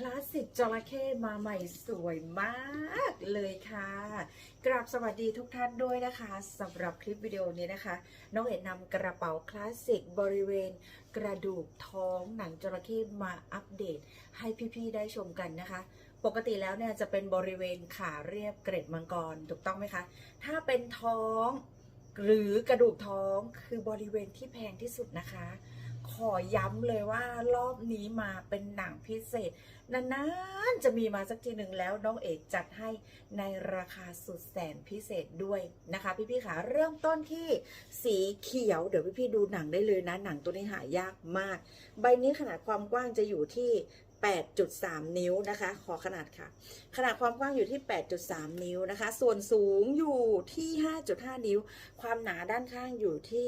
คลาสสิกจระเข้มาใหม่สวยมากเลยค่ะ กราบสวัสดีทุกท่านด้วยนะคะสำหรับคลิปวิดีโอนี้นะคะ น้องเอ๋นำกระเป๋าคลาสสิกบริเวณ กระดูกท้องหนังจระเข้มาอัปเดต ให้พี่ๆได้ชมกันนะคะ ปกติแล้วเนี่ยจะเป็นบริเวณขาเรียบเกร็ดมังกรถูกต้องไหมคะ ถ้าเป็นท้องหรือกระดูกท้องคือบริเวณที่แพงที่สุดนะคะ ขอย้ำเลยว่ารอบนี้มาเป็นหนังพิเศษนานๆจะมีมาสักทีหนึ่งแล้วน้องเอกจัดให้ในราคาสุดแสนพิเศษด้วยนะคะ พี่ๆค่ะเริ่มต้นที่สีเขียว เดี๋ยวพี่ๆดูหนังได้เลยนะ หนังตัวนี้หายากมาก ใบนี้ขนาดความกว้างจะอยู่ที่8.3 นิ้วนะคะ ขอขนาดค่ะ ขนาดความกว้างอยู่ที่ 8.3 นิ้วนะคะ ส่วนสูงอยู่ที่ 5.5 นิ้ว ความหนาด้านข้างอยู่ที่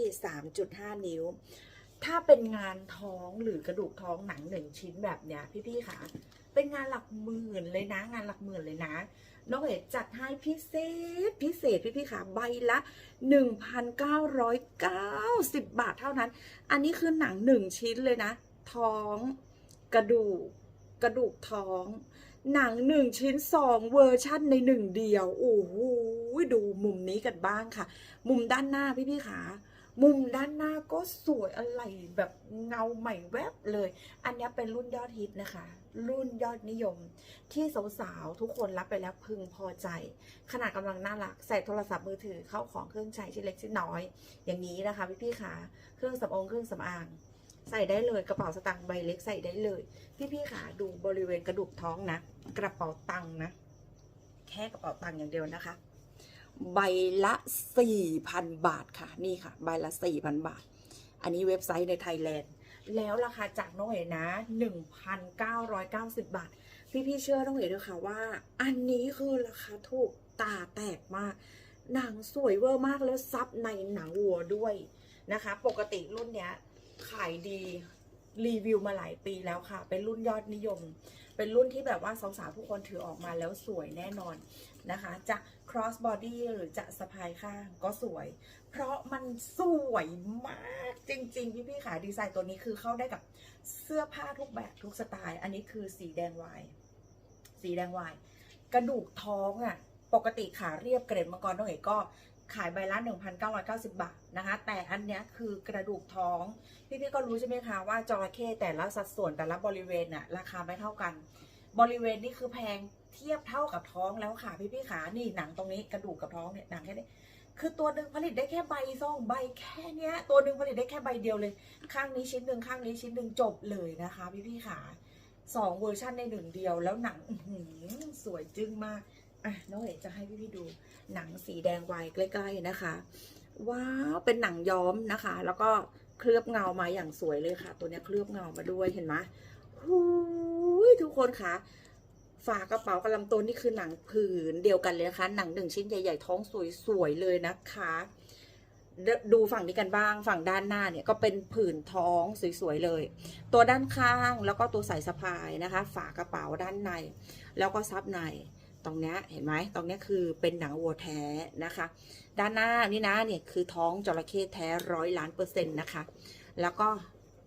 3.5 นิ้ว ถ้าเป็นงานท้องหรือกระดูกท้องหนังหนึ่งชิ้นแบบเนี้ยพี่ๆค่ะ เป็นงานหลักหมื่นเลยนะ งานหลักหมื่นเลยนะ น้องเอ๋จัดให้พิเศษพิเศษพี่ๆค่ะใบละ 1,990 บาทเท่านั้น อันนี้คือหนังหนึ่งชิ้นเลยนะ ท้องกระดูกกระดูกท้อง หนังหนึ่งชิ้นสองเวอร์ชั่นในหนึ่งเดียว โอ้โหดูมุมนี้กันบ้างค่ะ มุมด้านหน้าพี่ๆค่ะ มุมด้านหน้าก็สวยอะไรแบบเงาใหม่แวบเลย อันนี้เป็นรุ่นยอดฮิตนะคะ รุ่นยอดนิยม ที่สาวๆทุกคนรับไปแล้วพึงพอใจ ขนาดกำลังน่ารัก ใส่โทรศัพท์มือถือเข้าของเครื่องใช้ชิ้นเล็กชิ้นน้อย อย่างนี้นะคะพี่ๆค่ะ เครื่องสำอางเครื่องสำอางใส่ได้เลยกระเป๋าสตางค์ใบเล็กใส่ได้เลย พี่ๆค่ะดูบริเวณกระดูกท้องนะ กระเป๋าตังค์นะ แค่กระเป๋าตังค์อย่างเดียวนะคะ ใบละ4,000 บาทค่ะ นี่ค่ะ ใบละ 4,000 บาท อันนี้เว็บไซต์ในไทยแลนด์ แล้วราคาจากน้องเอ๋นะ 1,990 บาท พี่ๆเชื่อน้องเอ๋ด้วยค่ะว่า อันนี้คือราคาถูกตาแตกมากหนังสวยเวอร์มากแล้วซับในหนังวัวด้วยนะคะ ปกติรุ่นเนี้ยขายดี รีวิวมาหลายปีแล้วค่ะ เป็นรุ่นยอดนิยม เป็นรุ่นที่แบบว่าสาวๆทุกคนถือออกมาแล้วสวยแน่นอนนะคะ จะ cross body หรือจะสะพายข้างก็สวย เพราะมันสวยมากจริงๆ พี่ๆค่ะดีไซน์ตัวนี้คือเข้าได้กับเสื้อผ้าทุกแบบทุกสไตล์ อันนี้คือสีแดงวายสีแดงวาย กระดูกท้องอะ่ะ ปกติขาเรียบเกรดมังกรน้องเอกก็ ขายใบละ 1,990 บาทนะคะ แต่อันเนี้ยคือกระดูกท้อง พี่ๆก็รู้ใช่ไหมคะว่าจระเข้แต่ละสัดส่วนแต่ละบริเวณน่ะราคาไม่เท่ากัน บริเวณนี้คือแพงเทียบเท่ากับท้องแล้วค่ะพี่ๆขานี่หนังตรงนี้กระดูกกับท้องเนี่ยหนังแค่นี้คือตัวหนึ่งผลิตได้แค่ใบสองใบแค่เนี้ย ตัวหนึ่งผลิตได้แค่ใบเดียวเลย ข้างนี้ชิ้นหนึ่งข้างนี้ชิ้นหนึ่งจบเลยนะคะพี่ๆขาสองเวอร์ชันในหนึ่งเดียวแล้วหนังสวยจึ้งมาก อะน้องเอ๋จะให้พี่ๆดูหนังสีแดงไวใกล้ ๆนะคะ ว้าวเป็นหนังย้อมนะคะ แล้วก็เคลือบเงามาอย่างสวยเลยค่ะ ตัวเนี้ยเคลือบเงามาด้วยเห็นไหมหูยทุกคนคะฝากระเป๋ากับลำตัวนี่คือหนังผืนเดียวกันเลยนะคะหนังหนึ่งชิ้นใหญ่ๆท้องสวยๆเลยนะคะ ดูฝั่งนี้กันบ้างฝั่งด้านหน้าเนี่ยก็เป็นผืนท้องสวยๆเลย ตัวด้านข้างแล้วก็ตัวใส่สะพายนะคะ ฝากระเป๋าด้านใน แล้วก็ซับใน ตรงนี้เห็นไหมตรงนี้คือเป็นหนังวัวแท้นะคะ ด้านหน้านี่นะเนี่ยคือท้องจระเข้แท้ร้อยล้านเปอร์เซ็นต์นะคะ แล้วก็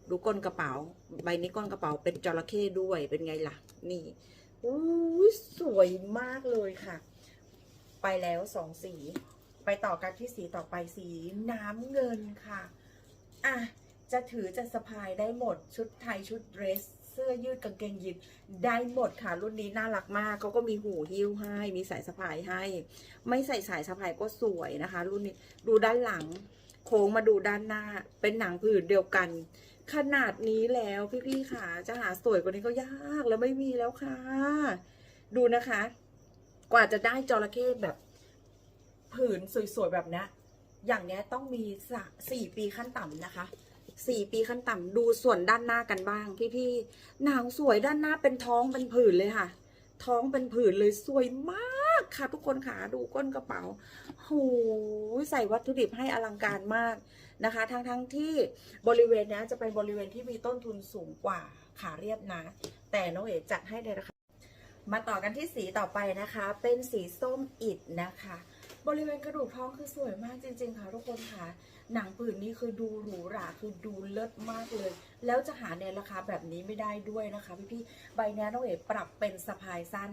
ดูก้นกระเป๋า ใบนี้ก้นกระเป๋าเป็นจระเข้ด้วยเป็นไงล่ะ นี่อุ้ยสวยมากเลยค่ะ ไปแล้วสองสี ไปต่อกันที่สีต่อไปสีน้ำเงินค่ะ อะ จะถือจะสะพายได้หมดชุดไทยชุดเดรส เสื้อยืดกางเกงยีนได้หมดค่ะ รุ่นนี้น่ารักมากเขาก็มีหูหิ้วให้ มีสายสะพายให้ ไม่ใส่สายสะพายก็สวยนะคะ รุ่นนี้ดูด้านหลัง โค้งมาดูด้านหน้า เป็นหนังผืนเดียวกัน ขนาดนี้แล้วพี่ๆค่ะจะหาสวยกว่านี้ก็ยากแล้วไม่มีแล้วค่ะ ดูนะคะ กว่าจะได้จระเข้แบบ ผืนสวยๆแบบนี้อย่างเนี้ยต้องมีสะสี่ปีขั้นต่ำนะคะ สี่ปีขั้นต่ำดูส่วนด้านหน้ากันบ้าง พี่ๆหนังสวยด้านหน้าเป็นท้องเป็นผืนเลยค่ะ ท้องเป็นผืนเลยสวยมากค่ะ ทุกคนค่ะดูก้นกระเป๋าโหใส่วัตถุดิบให้อลังการมากนะคะ ทั้งทั้งๆที่บริเวณนี้จะเป็นบริเวณที่มีต้นทุนสูงกว่าขาเรียบนะ แต่น้องเอ๋จัดให้ในราคามาต่อกันที่สีต่อไปนะคะ เป็นสีส้มอิดนะคะ บริเวณกระดูกท้องคือสวยมากจริง ๆ ค่ะทุกคนค่ะ หนังผืนนี้คือดูหรูหราคือดูเลิศมากเลย แล้วจะหาในราคาแบบนี้ไม่ได้ด้วยนะคะพี่ๆใบนี้น้องเอ๋ปรับเป็นสะพายสั้น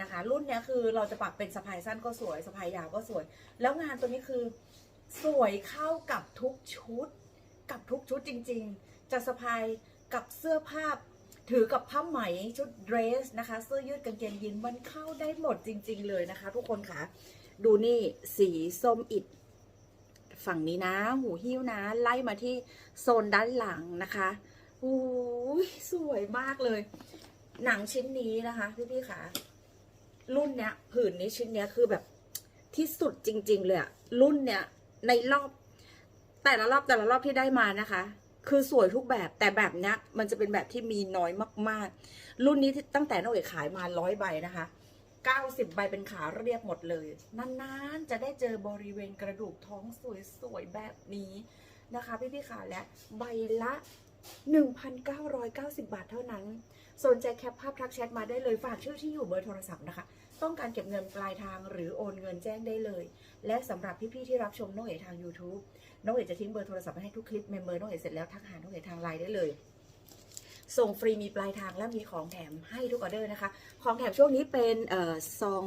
นะคะ รุ่นนี้คือเราจะปรับเป็นสะพายสั้นก็สวยสะพายยาวก็สวย แล้วงานตัวนี้คือสวยเข้ากับทุกชุด กับทุกชุดจริง ๆ จะสะพายกับเสื้อผ้าถือกับผ้าไหมชุดเดรสนะคะ เสื้อยืดกางเกงยีนมันเข้าได้หมดจริง ๆ เลยนะคะ ทุกคนค่ะ ดูนี่สีส้มอิดฝั่งนี้นะ หูหิ้วนะ ไล่มาที่โซนด้านหลังนะคะอู้ยสวยมากเลย หนังชิ้นนี้นะคะพี่ๆค่ะรุ่นเนี้ยผืนนี้ชิ้นเนี้ยคือแบบที่สุดจริง ๆ เลยอะรุ่นเนี้ยในรอบ แต่ละรอบแต่ละรอบที่ได้มานะคะ คือสวยทุกแบบแต่แบบเนี้ยมันจะเป็นแบบที่มีน้อยมาก ๆ รุ่นนี้ตั้งแต่น้องเอ๋ขายมาร้อยใบนะคะ 90 ใบเป็นขาเรียบหมดเลย นานๆ จะได้เจอบริเวณกระดูกท้องสวยๆ แบบนี้นะคะ พี่ๆขาและใบละ 1,990 บาทเท่านั้น สนใจแคปภาพทักแชทมาได้เลยฝากชื่อที่อยู่เบอร์โทรศัพท์นะคะ ต้องการเก็บเงินปลายทางหรือโอนเงินแจ้งได้เลย และสำหรับพี่ๆที่รับชมน้องเอ๋ทาง YouTube น้องเอ๋จะทิ้งเบอร์โทรศัพท์ไว้ให้ทุกคลิปเมมเบอร์น้องเอ๋เสร็จแล้วทักหาน้องเอ๋ทางไลน์ได้เลย ส่งฟรีมีปลายทางและมีของแถมให้ทุกออเดอร์นะคะ ของแถมช่วงนี้เป็นเอ่อซอง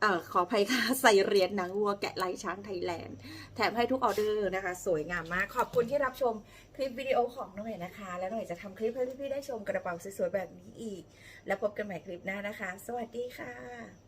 เอ่อขออภัยค่ะใส่เหรียญหนังวัวแกะลายช้างไทยแลนด์ แถมให้ทุกออเดอร์นะคะ สวยงามมาก ขอบคุณที่รับชมคลิปวิดีโอของน้องเอ๋นะคะ แล้วน้องเอ๋จะทำคลิปให้พี่ๆได้ชมกระเป๋าสวยๆแบบนี้อีก แล้วพบกันใหม่คลิปหน้านะคะ สวัสดีค่ะ